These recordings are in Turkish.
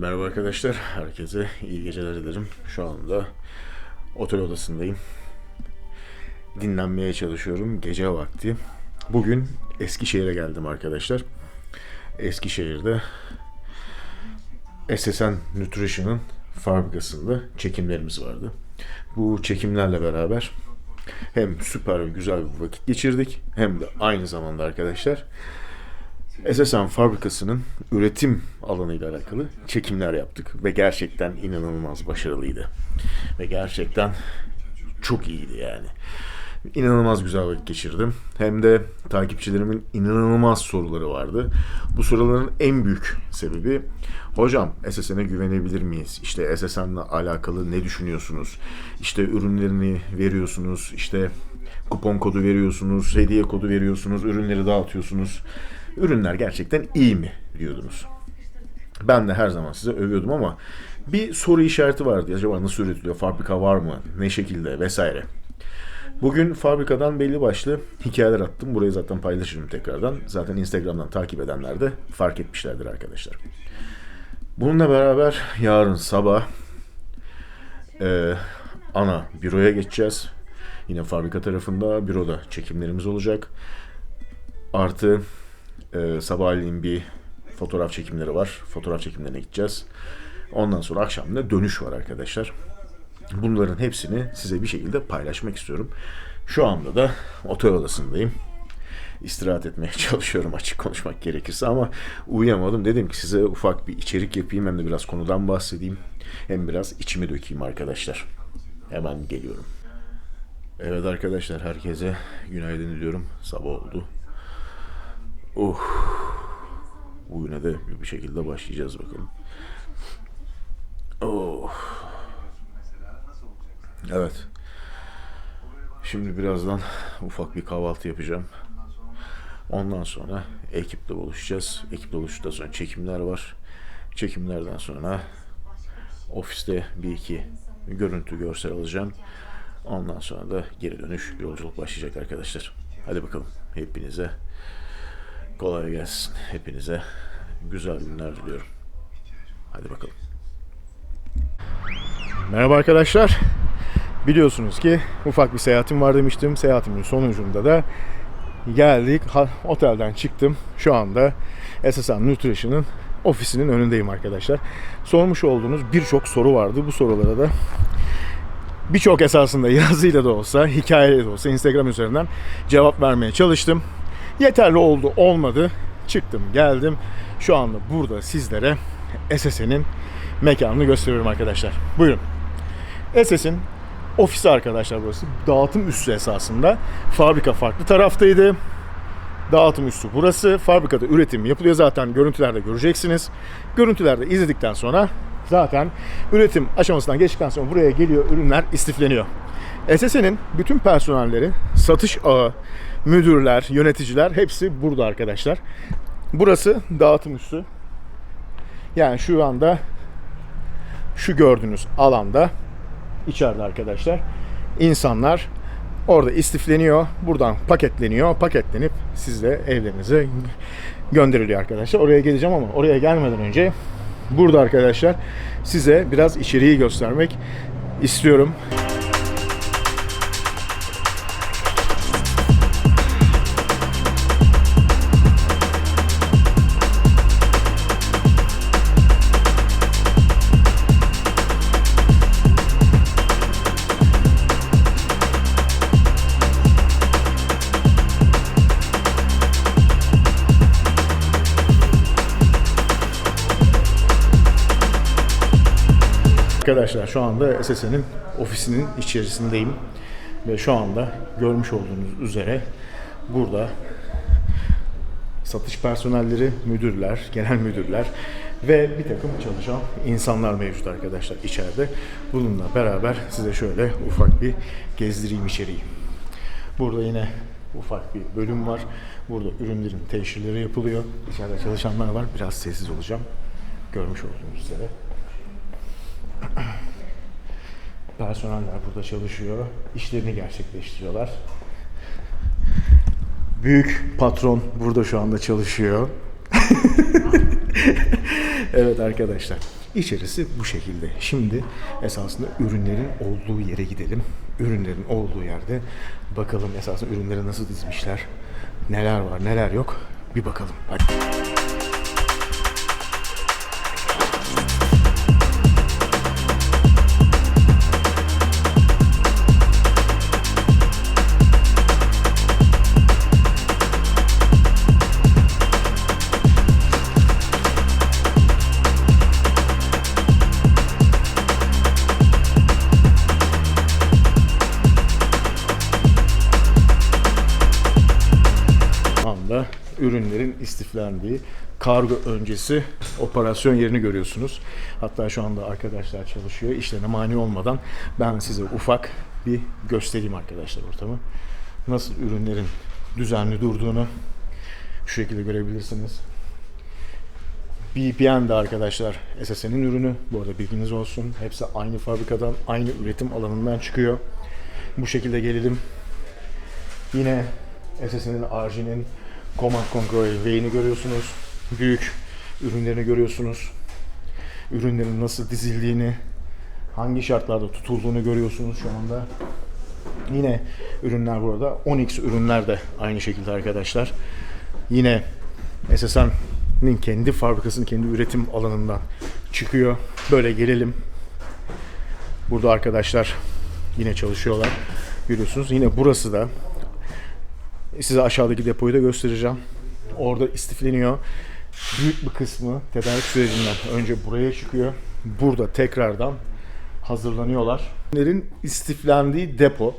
Merhaba arkadaşlar, herkese iyi geceler dilerim. Şu anda otel odasındayım. Dinlenmeye çalışıyorum gece vakti. Bugün Eskişehir'e geldim arkadaşlar. Eskişehir'de SSN Nutrition'ın fabrikasında çekimlerimiz vardı. Bu çekimlerle beraber hem süper güzel bir vakit geçirdik hem de aynı zamanda arkadaşlar SSN fabrikasının üretim alanıyla alakalı çekimler yaptık ve gerçekten inanılmaz başarılıydı. Ve gerçekten çok iyiydi yani. İnanılmaz güzel vakit geçirdim. Hem de takipçilerimin inanılmaz soruları vardı. Bu soruların en büyük sebebi hocam SSN'e güvenebilir miyiz? İşte SSN'le alakalı ne düşünüyorsunuz? İşte ürünlerini veriyorsunuz. İşte kupon kodu veriyorsunuz, hediye kodu veriyorsunuz, ürünleri dağıtıyorsunuz. Ürünler gerçekten iyi mi diyordunuz. Ben de her zaman size övüyordum ama bir soru işareti vardı. Acaba nasıl üretiliyor? Fabrika var mı? Ne şekilde? Vesaire. Bugün fabrikadan belli başlı hikayeler attım. Burayı zaten paylaşırım tekrardan. Zaten Instagram'dan takip edenler de fark etmişlerdir arkadaşlar. Bununla beraber yarın sabah e, ana büroya geçeceğiz. Yine fabrika tarafında büroda çekimlerimiz olacak. Artı e, sabahleyin bir fotoğraf çekimleri var. Fotoğraf çekimlerine gideceğiz. Ondan sonra akşam da dönüş var arkadaşlar. Bunların hepsini size bir şekilde paylaşmak istiyorum. Şu anda da otel odasındayım. İstirahat etmeye çalışıyorum açık konuşmak gerekirse ama uyuyamadım. Dedim ki size ufak bir içerik yapayım hem de biraz konudan bahsedeyim. Hem biraz içimi dökeyim arkadaşlar. Hemen geliyorum. Evet arkadaşlar herkese günaydın diliyorum. Sabah oldu. Oh. Bugüne de bir şekilde başlayacağız bakalım. Oh. Evet. Şimdi birazdan ufak bir kahvaltı yapacağım. Ondan sonra ekiple buluşacağız. Ekiple buluştuktan sonra çekimler var. Çekimlerden sonra ofiste bir iki görüntü görsel alacağım. Ondan sonra da geri dönüş yolculuk başlayacak arkadaşlar. Hadi bakalım hepinize kolay gelsin. Hepinize güzel günler diliyorum. Hadi bakalım. Merhaba arkadaşlar. Biliyorsunuz ki ufak bir seyahatim var demiştim. Seyahatimin sonucunda da geldik. Otelden çıktım. Şu anda SSN Nutrition'ın ofisinin önündeyim arkadaşlar. Sormuş olduğunuz birçok soru vardı. Bu sorulara da birçok esasında yazıyla da olsa, hikayeyle de olsa Instagram üzerinden cevap vermeye çalıştım. Yeterli oldu, olmadı. Çıktım, geldim. Şu anda burada sizlere SSN'in mekanını gösteriyorum arkadaşlar. Buyurun. SS'in ofisi arkadaşlar burası. Dağıtım üssü esasında. Fabrika farklı taraftaydı. Dağıtım üssü burası. Fabrikada üretim yapılıyor zaten görüntülerde göreceksiniz. Görüntülerde izledikten sonra zaten üretim aşamasından geçtikten sonra buraya geliyor ürünler istifleniyor. SSN'in bütün personelleri, satış ağı, müdürler, yöneticiler hepsi burada arkadaşlar. Burası dağıtım üssü. Yani şu anda şu gördüğünüz alanda içeride arkadaşlar insanlar orada istifleniyor. Buradan paketleniyor. Paketlenip sizle evlerinize gönderiliyor arkadaşlar. Oraya geleceğim ama oraya gelmeden önce burada arkadaşlar size biraz içeriği göstermek istiyorum. Arkadaşlar şu anda SSN'in ofisinin içerisindeyim. Ve şu anda görmüş olduğunuz üzere burada satış personelleri, müdürler, genel müdürler ve bir takım çalışan insanlar mevcut arkadaşlar içeride. Bununla beraber size şöyle ufak bir gezdireyim içeriği. Burada yine ufak bir bölüm var. Burada ürünlerin teşhirleri yapılıyor. İçeride çalışanlar var. Biraz sessiz olacağım. Görmüş olduğunuz üzere. Personeller burada çalışıyor. İşlerini gerçekleştiriyorlar. Büyük patron burada şu anda çalışıyor. evet arkadaşlar. İçerisi bu şekilde. Şimdi esasında ürünlerin olduğu yere gidelim. Ürünlerin olduğu yerde bakalım esasında ürünleri nasıl dizmişler. Neler var neler yok. Bir bakalım. Hadi. Ürünlerin istiflendiği kargo öncesi operasyon yerini görüyorsunuz. Hatta şu anda arkadaşlar çalışıyor. İşlerine mani olmadan ben size ufak bir göstereyim arkadaşlar ortamı. Nasıl ürünlerin düzenli durduğunu şu şekilde görebilirsiniz. BPN de arkadaşlar SSN'in ürünü. Bu arada bilginiz olsun. Hepsi aynı fabrikadan, aynı üretim alanından çıkıyor. Bu şekilde gelelim. Yine SS'nin RG'nin Command Control V'ini görüyorsunuz. Büyük ürünlerini görüyorsunuz. Ürünlerin nasıl dizildiğini, hangi şartlarda tutulduğunu görüyorsunuz şu anda. Yine ürünler burada. 10x ürünler de aynı şekilde arkadaşlar. Yine SSN'in kendi fabrikasının kendi üretim alanından çıkıyor. Böyle gelelim. Burada arkadaşlar yine çalışıyorlar. Görüyorsunuz. Yine burası da Size aşağıdaki depoyu da göstereceğim. Orada istifleniyor. Büyük bir kısmı tedarik sürecinden önce buraya çıkıyor. Burada tekrardan hazırlanıyorlar. Ürünlerin istiflendiği depo.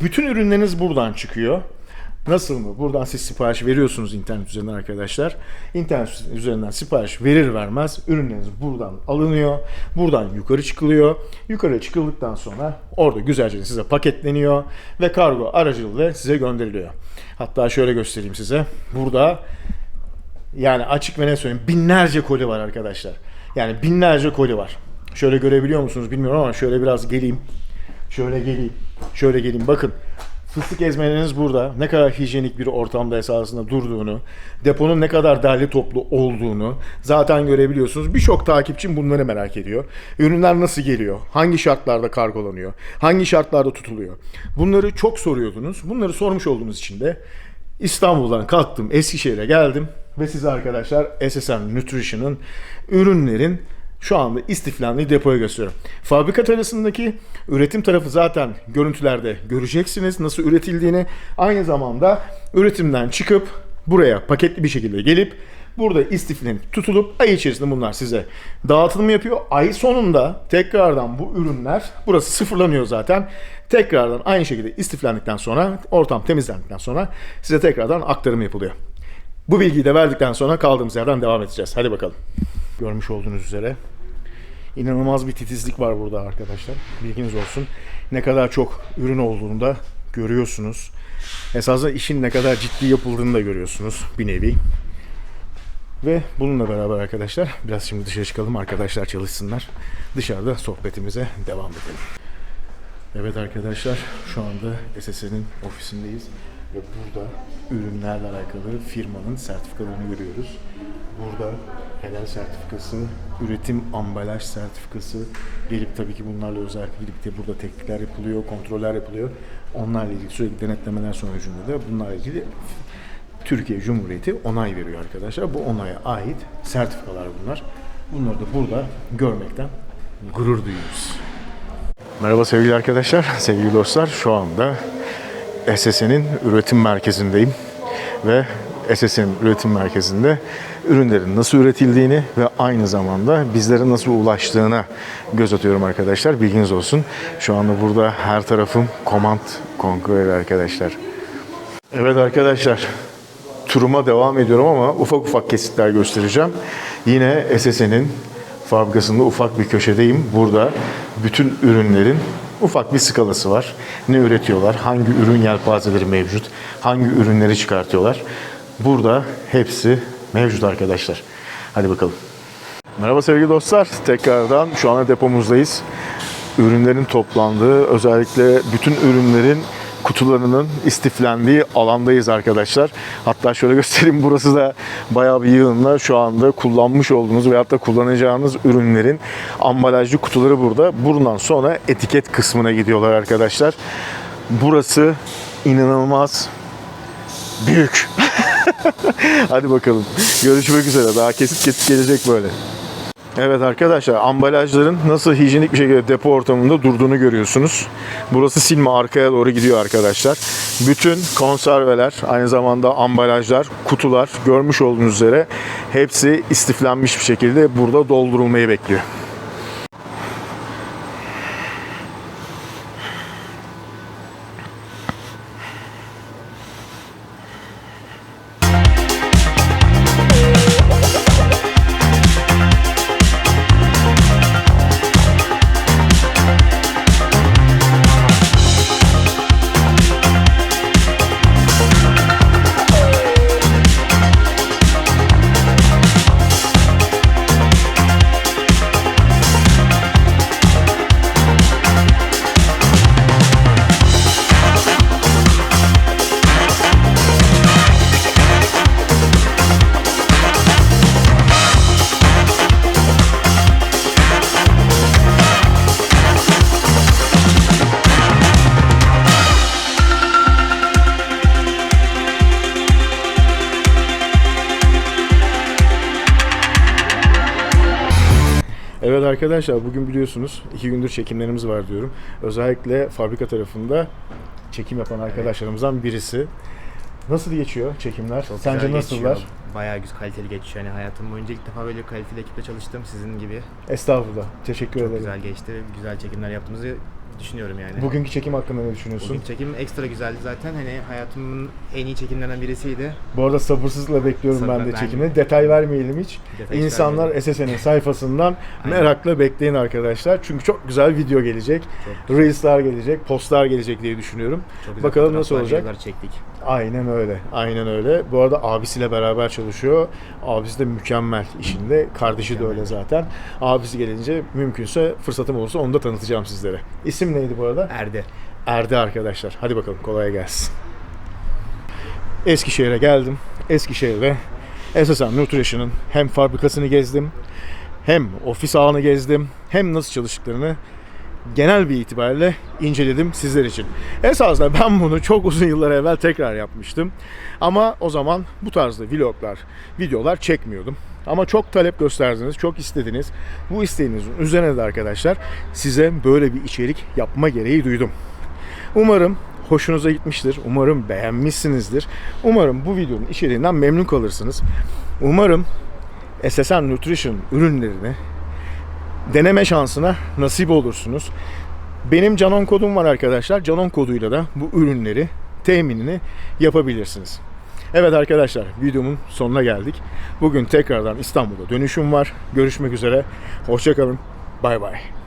Bütün ürünleriniz buradan çıkıyor. Nasıl mı? Buradan siz sipariş veriyorsunuz internet üzerinden arkadaşlar. İnternet üzerinden sipariş verir vermez ürünleriniz buradan alınıyor. Buradan yukarı çıkılıyor. Yukarı çıkıldıktan sonra orada güzelce size paketleniyor ve kargo aracılığıyla size gönderiliyor. Hatta şöyle göstereyim size. Burada yani açık ve ne söyleyeyim binlerce koli var arkadaşlar. Yani binlerce koli var. Şöyle görebiliyor musunuz bilmiyorum ama şöyle biraz geleyim. Şöyle geleyim. Şöyle geleyim. Bakın Fıstık ezmeleriniz burada. Ne kadar hijyenik bir ortamda esasında durduğunu, deponun ne kadar derli toplu olduğunu zaten görebiliyorsunuz. Birçok takipçim bunları merak ediyor. Ürünler nasıl geliyor? Hangi şartlarda kargolanıyor? Hangi şartlarda tutuluyor? Bunları çok soruyordunuz. Bunları sormuş olduğunuz için de İstanbul'dan kalktım, Eskişehir'e geldim ve size arkadaşlar SSN Nutrition'ın ürünlerin şu anda istiflendiği depoya gösteriyorum. Fabrika arasındaki üretim tarafı zaten görüntülerde göreceksiniz nasıl üretildiğini. Aynı zamanda üretimden çıkıp buraya paketli bir şekilde gelip burada istiflenip tutulup ay içerisinde bunlar size dağıtım yapıyor. Ay sonunda tekrardan bu ürünler burası sıfırlanıyor zaten. Tekrardan aynı şekilde istiflendikten sonra ortam temizlendikten sonra size tekrardan aktarım yapılıyor. Bu bilgiyi de verdikten sonra kaldığımız yerden devam edeceğiz. Hadi bakalım. Görmüş olduğunuz üzere inanılmaz bir titizlik var burada arkadaşlar. Bilginiz olsun. Ne kadar çok ürün olduğunu da görüyorsunuz. Esasında işin ne kadar ciddi yapıldığını da görüyorsunuz bir nevi. Ve bununla beraber arkadaşlar biraz şimdi dışarı çıkalım arkadaşlar çalışsınlar. Dışarıda sohbetimize devam edelim. Evet arkadaşlar şu anda SSN'in ofisindeyiz ve burada ürünlerle alakalı firmanın sertifikalarını görüyoruz. Burada helal sertifikası, üretim ambalaj sertifikası gelip tabii ki bunlarla özellikle de burada teknikler yapılıyor, kontroller yapılıyor. Onlarla ilgili sürekli denetlemeler sonucunda da bunlarla ilgili Türkiye Cumhuriyeti onay veriyor arkadaşlar. Bu onaya ait sertifikalar bunlar. Bunları da burada görmekten gurur duyuyoruz. Merhaba sevgili arkadaşlar, sevgili dostlar. Şu anda SSN'in üretim merkezindeyim ve SSN'in üretim merkezinde ürünlerin nasıl üretildiğini ve aynı zamanda bizlere nasıl ulaştığına göz atıyorum arkadaşlar. Bilginiz olsun. Şu anda burada her tarafım Command Conqueror arkadaşlar. Evet arkadaşlar, turuma devam ediyorum ama ufak ufak kesitler göstereceğim. Yine SSN'in fabrikasında ufak bir köşedeyim. Burada bütün ürünlerin ufak bir skalası var. Ne üretiyorlar, hangi ürün yelpazeleri mevcut, hangi ürünleri çıkartıyorlar. Burada hepsi mevcut arkadaşlar. Hadi bakalım. Merhaba sevgili dostlar. Tekrardan şu anda depomuzdayız. Ürünlerin toplandığı, özellikle bütün ürünlerin kutularının istiflendiği alandayız arkadaşlar. Hatta şöyle göstereyim burası da bayağı bir yığınla şu anda kullanmış olduğunuz veyahut da kullanacağınız ürünlerin ambalajlı kutuları burada. Buradan sonra etiket kısmına gidiyorlar arkadaşlar. Burası inanılmaz büyük. Hadi bakalım. Görüşmek üzere. Daha kesit kesit gelecek böyle. Evet arkadaşlar ambalajların nasıl hijyenik bir şekilde depo ortamında durduğunu görüyorsunuz. Burası silme arkaya doğru gidiyor arkadaşlar. Bütün konserveler aynı zamanda ambalajlar, kutular görmüş olduğunuz üzere hepsi istiflenmiş bir şekilde burada doldurulmayı bekliyor. Arkadaşlar bugün biliyorsunuz iki gündür çekimlerimiz var diyorum. Özellikle fabrika tarafında çekim yapan arkadaşlarımızdan birisi. Nasıl geçiyor çekimler? Çok Sence güzel nasıllar? geçiyor. Bayağı güzel kaliteli geçiyor. Yani hayatım boyunca ilk defa böyle kaliteli ekiple çalıştım sizin gibi. Estağfurullah. Teşekkür Çok ederim. güzel geçti. Güzel çekimler yaptığımızı düşünüyorum yani. Bugünkü çekim hakkında ne düşünüyorsun? Bugün çekim ekstra güzeldi zaten. Hani hayatımın en iyi çekimlerinden birisiydi. Bu arada sabırsızlıkla bekliyorum ben Sabır- de ben- çekimi. Detay vermeyelim hiç. Detay İnsanlar. SSN'in sayfasından merakla bekleyin arkadaşlar. Çünkü çok güzel video gelecek. Çok, Reels'lar gelecek, postlar gelecek diye düşünüyorum. Bakalım nasıl olacak? çektik. Aynen öyle. Aynen öyle. Bu arada abisiyle beraber çalışıyor. Abisi de mükemmel işinde. Kardeşi de öyle zaten. Abisi gelince mümkünse fırsatım olursa onu da tanıtacağım sizlere. İsim neydi bu arada? Erdi. Erdi arkadaşlar. Hadi bakalım kolay gelsin. Eskişehir'e geldim. Eskişehir'de SSN Nutrition'ın hem fabrikasını gezdim, hem ofis ağını gezdim, hem nasıl çalıştıklarını genel bir itibariyle inceledim sizler için. Esasında ben bunu çok uzun yıllar evvel tekrar yapmıştım. Ama o zaman bu tarzda vloglar, videolar çekmiyordum. Ama çok talep gösterdiniz, çok istediniz. Bu isteğinizin üzerine de arkadaşlar size böyle bir içerik yapma gereği duydum. Umarım hoşunuza gitmiştir. Umarım beğenmişsinizdir. Umarım bu videonun içeriğinden memnun kalırsınız. Umarım SSN Nutrition ürünlerini deneme şansına nasip olursunuz. Benim Canon kodum var arkadaşlar. Canon koduyla da bu ürünleri teminini yapabilirsiniz. Evet arkadaşlar videomun sonuna geldik. Bugün tekrardan İstanbul'da dönüşüm var. Görüşmek üzere. Hoşçakalın. Bay bay.